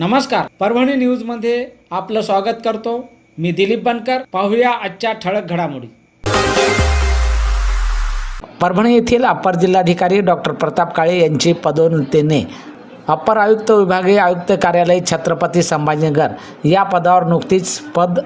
नमस्कार. परभणी न्यूजमध्ये आपलं स्वागत करतो. मी दिलीप बनकर. पाहूया आजच्या ठळक घडामोडी. परभणी येथील अप्पर जिल्हाधिकारी डॉक्टर प्रताप काळे यांची पदोन्नतीने अप्पर आयुक्त विभागीय आयुक्त कार्यालय छत्रपती संभाजीनगर या पदावर नुकतीच पद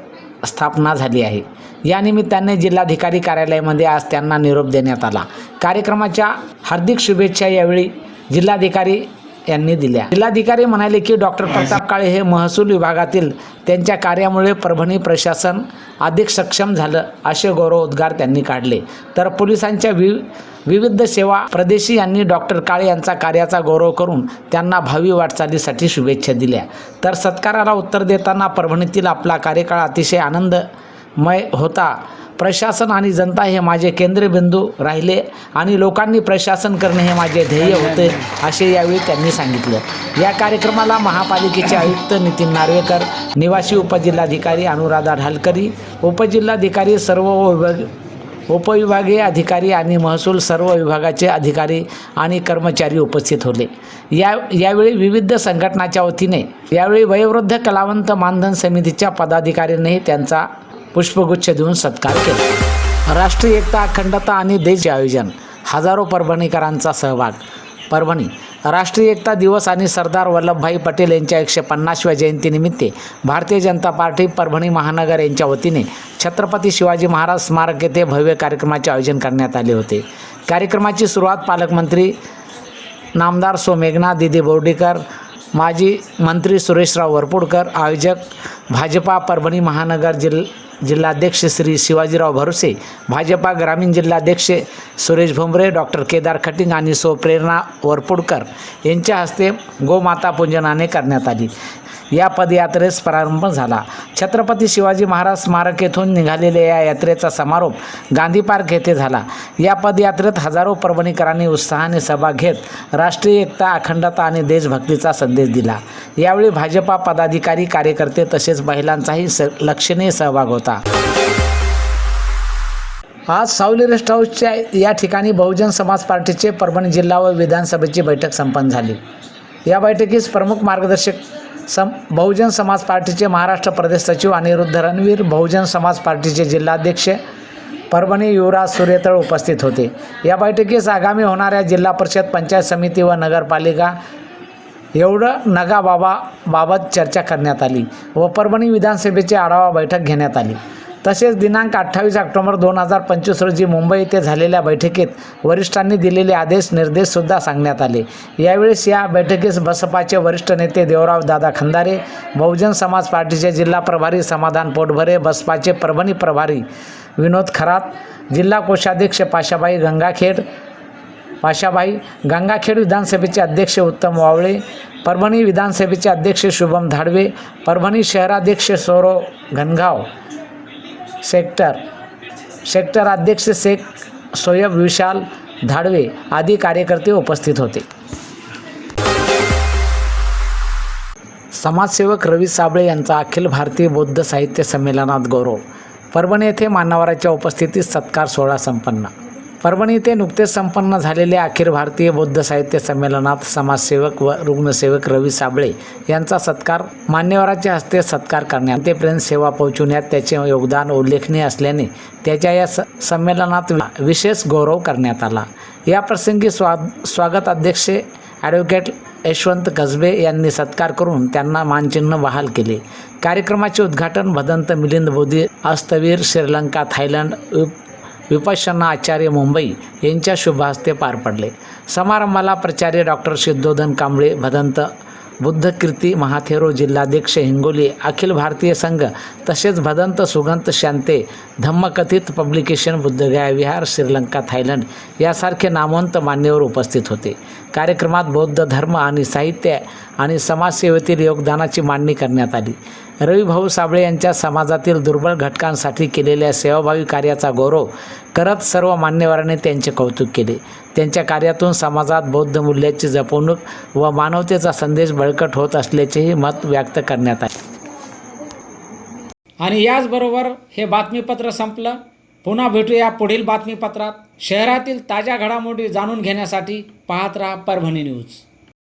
स्थापना झाली आहे. या निमित्ताने जिल्हाधिकारी कार्यालयामध्ये आज त्यांना निरोप देण्यात आला. कार्यक्रमाच्या हार्दिक शुभेच्छा यावेळी जिल्हाधिकारी यांनी दिल्या. जिल्हाधिकारी म्हणाले की डॉक्टर प्रताप काळे हे महसूल विभागातील त्यांच्या कार्यामुळे परभणी प्रशासन अधिक सक्षम झालं असे गौरवोद्गार त्यांनी काढले. तर पोलिसांच्या वि विविध सेवा प्रदेशी यांनी डॉक्टर काळे यांचा कार्याचा गौरव करून त्यांना भावी वाटचालीसाठी शुभेच्छा दिल्या. तर सत्काराला उत्तर देताना परभणीतील आपला कार्यकाळ अतिशय आनंदमय होता. प्रशासन आणि जनता हे माझे केंद्रबिंदू राहिले आणि लोकांनी प्रशासन करणे हे माझे ध्येय होते असे यावेळी त्यांनी सांगितलं. या कार्यक्रमाला महापालिकेचे आयुक्त नितीन नार्वेकर निवासी उपजिल्हाधिकारी अनुराधा ढालकरी उपजिल्हाधिकारी सर्व विभाग उपविभागीय अधिकारी आणि महसूल सर्व विभागाचे अधिकारी आणि कर्मचारी उपस्थित होते. या यावेळी विविध संघटनाच्या वतीने यावेळी वयोवृद्ध कलावंत मानधन समितीच्या पदाधिकाऱ्यांनीही त्यांचा पुष्पगुच्छ देऊन सत्कार केला. राष्ट्रीय एकता अखंडता आणि देश आयोजन हजारो परभणीकरांचा सहभाग. परभणी राष्ट्रीय एकता दिवस आणि सरदार वल्लभभाई पटेल यांच्या एकशे पन्नासव्या जयंतीनिमित्त भारतीय जनता पार्टी परभणी महानगर यांच्या वतीने छत्रपती शिवाजी महाराज स्मारक येथे भव्य कार्यक्रमाचे आयोजन करण्यात आले होते. कार्यक्रमाची सुरुवात पालकमंत्री नामदार सोमेघना दिदी बोर्डीकर माजी मंत्री सुरेशराव वरपुडकर आयोजक भाजपा परभणी महानगर जिल्हा जिल्हाध्यक्ष श्री शिवाजीराव भरोसे भाजपा ग्रामीण जिल्हाध्यक्ष सुरेश भुमरे डॉक्टर केदार खटिंग आणि सो प्रेरणा वरपुडकर यांच्या हस्ते गोमाता पूजनाने करण्यात आली. या पदयात्रेस प्रारंभ झाला. छत्रपती शिवाजी महाराज स्मारक येथून निघालेल्या या यात्रेचा समारोप गांधी पार्क येथे झाला. या पदयात्रेत हजारो परभणीकरांनी उत्साहाने सभा घेत राष्ट्रीय एकता अखंडता आणि देशभक्तीचा संदेश दिला. यावेळी भाजपा पदाधिकारी कार्यकर्ते तसेच महिलांचाही स लक्षणीय सहभाग होता. आज सावली रेस्ट हाऊसच्या या ठिकाणी बहुजन समाज पार्टीचे परभणी जिल्हा व विधानसभेची बैठक संपन्न झाली. या बैठकीस प्रमुख मार्गदर्शक सम बहुजन समाज पार्टीचे महाराष्ट्र प्रदेश सचिव अनिरुद्ध रणवीर बहुजन समाज पार्टीचे जिल्हाध्यक्ष परभणी युवराज सूर्यतळ उपस्थित होते. या बैठकीस आगामी होणाऱ्या जिल्हा परिषद पंचायत समिती व नगरपालिका एवढं नगाबाबा बाबत चर्चा करण्यात आली. व परभणी विधानसभेची आढावा बैठक घेण्यात आली. तसेच दिनांक अठ्ठावीस ऑक्टोबर दोन हजार पंचवीस रोजी मुंबई येथे झालेल्या बैठकीत वरिष्ठांनी दिलेले आदेश निर्देशसुद्धा सांगण्यात आले. यावेळेस या बैठकीस बसपाचे वरिष्ठ नेते देवराव दादा खंदारे बहुजन समाज पार्टीचे जिल्हा प्रभारी समाधान पोटभरे बसपाचे परभणी प्रभारी विनोद खरात जिल्हा कोषाध्यक्ष पाशाबाई गंगाखेड पाशाबाई गंगाखेड विधानसभेचे अध्यक्ष उत्तम वावळे परभणी विधानसभेचे अध्यक्ष शुभम धाडवे परभणी शहराध्यक्ष सौरव घनगाव सेक्टर सेक्टर अध्यक्ष शेख सोयब विशाल धाडवे आदी कार्यकर्ते उपस्थित होते. समाजसेवक रवी साबळे यांचा अखिल भारतीय बौद्ध साहित्य संमेलनात गौरव परभणी येथे मान्यवराच्या उपस्थितीत सत्कार सोहळा संपन्न. परभणी येथे नुकतेच संपन्न झालेले अखिल भारतीय बौद्ध साहित्य संमेलनात समाजसेवक व रुग्णसेवक रवी साबळे यांचा सत्कार मान्यवराच्या हस्ते सत्कार करण्यात अंत्यपर्यंत सेवा पोहोचवण्यात त्याचे योगदान उल्लेखनीय असल्याने त्याच्या या स संमेलनात विशेष गौरव करण्यात आला. या प्रसंगी स्वा स्वागत अध्यक्ष ॲडव्होकेट यशवंत कसबे यांनी सत्कार करून त्यांना मानचिन्ह बहाल केले. कार्यक्रमाचे उद्घाटन भदंत मिलिंद बोधी अस्तवीर श्रीलंका थायलंड विपश्यना आचार्य मुंबई यांच्या शुभहस्ते पार पडले. समारंभाला प्राचार्य डॉक्टर सिद्धोधन कांबळे भदंत बुद्धकीर्ती महाथेरो जिल्हाध्यक्ष हिंगोली अखिल भारतीय संघ तसेच भदंत सुगंत शांते धम्मकथित पब्लिकेशन बुद्धगया विहार श्रीलंका थायलंड यासारखे नामवंत मान्यवर उपस्थित होते. कार्यक्रमात बौद्ध धर्म आणि साहित्य आणि समाजसेवेतील योगदानाची मांडणी करण्यात आली. रविभाऊ साबळे यांच्या समाजातील दुर्बल घटकांसाठी केलेल्या सेवाभावी कार्याचा गौरव करत सर्व मान्यवरांनी त्यांचे कौतुक केले. त्यांच्या कार्यातून समाजात बौद्ध मूल्याची जपवणूक व मानवतेचा संदेश बळकट होत असल्याचेही मत व्यक्त करण्यात आले. आणि याचबरोबर हे बातमीपत्र संपलं. पुन्हा भेटूया पुढील बातमीपत्रात. शहरातील ताज्या घडामोडी जाणून घेण्यासाठी पाहत राहा परभणी न्यूज.